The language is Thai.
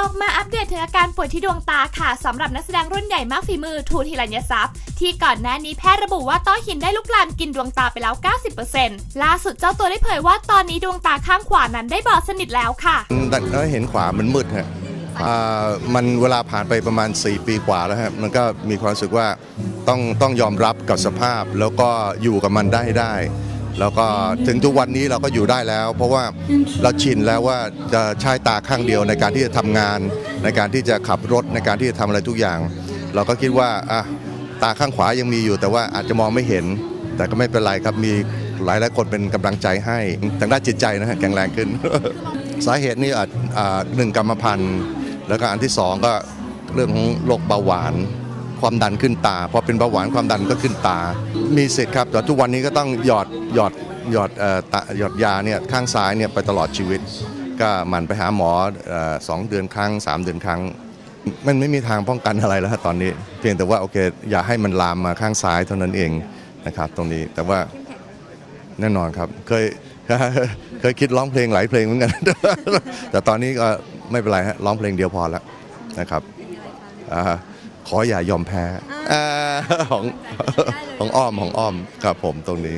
ออกมาอัปเดตถึงอาการป่วยที่ดวงตาค่ะสำหรับนักแสดงรุ่นใหญ่มากฝีมือทูตฮิรัญยทรัพย์ที่ก่อนหน้านี้แพทย์ระบุว่าต้อหินได้ลุกลามกินดวงตาไปแล้ว 90%ล่าสุดเจ้าตัวได้เผยว่าตอนนี้ดวงตาข้างขวานั้นได้บอดสนิทแล้วค่ะแต่ก็เห็นขวามันมืดฮะมันเวลาผ่านไปประมาณ 4 ปีกว่าแล้วฮะมันก็มีความรู้สึกว่าต้องต้องยอมรับกับสภาพแล้วก็อยู่กับมันได้ได้ แล้วก็ถึงทุกวันนี้เราก็อยู่ได้แล้ว เพราะว่าเราชินแล้วว่าจะใช้ตาข้างเดียวในการที่จะทำงาน ในการที่จะขับรถในการที่จะทำอะไรทุกอย่าง เราก็คิดว่าอะตาข้างขวายังมีอยู่ แต่ว่าอาจจะมองไม่เห็น แต่ก็ไม่เป็นไรครับมีหลายหลายๆคนเป็นกำลังใจให้ทางด้านจิตใจนะฮะแข็งแรงขึ้น สาเหตุนี่อาจอ่าหนึ่งกรรมพันธุ์แล้วก็อันที่สองก็เรื่องของโรคเบาหวาน ความดันขึ้นตาพอเป็นเบาหวานความดันก็ขึ้นตา มีสิทธิ์ครับแต่ทุกวันนี้ก็ต้องหยอดหยอดหยอดเอ่อตาหยอดยาเนี่ยข้างซ้ายเนี่ยไปตลอดชีวิต ก็หมันไปหาหมอเอ่อสองเดือนครั้งสามเดือนครั้ง มันไม่มีทางป้องกันอะไรแล้วตอนนี้ เพียงแต่ว่าโอเคอย่าให้มันลามมาข้างซ้ายเท่านั้นเองนะครับ ตรงนี้แต่ว่าแน่นอนครับเคยเคยคิดร้องเพลงหลายเพลงเหมือนกันแต่ตอนนี้ก็ไม่เป็นไรฮะร้องเพลงเดียวพอแล้วนะครับอ่า ขออย่ายอมแพ้อ่าของของอ้อมของอ้อมครับผมตรงนี้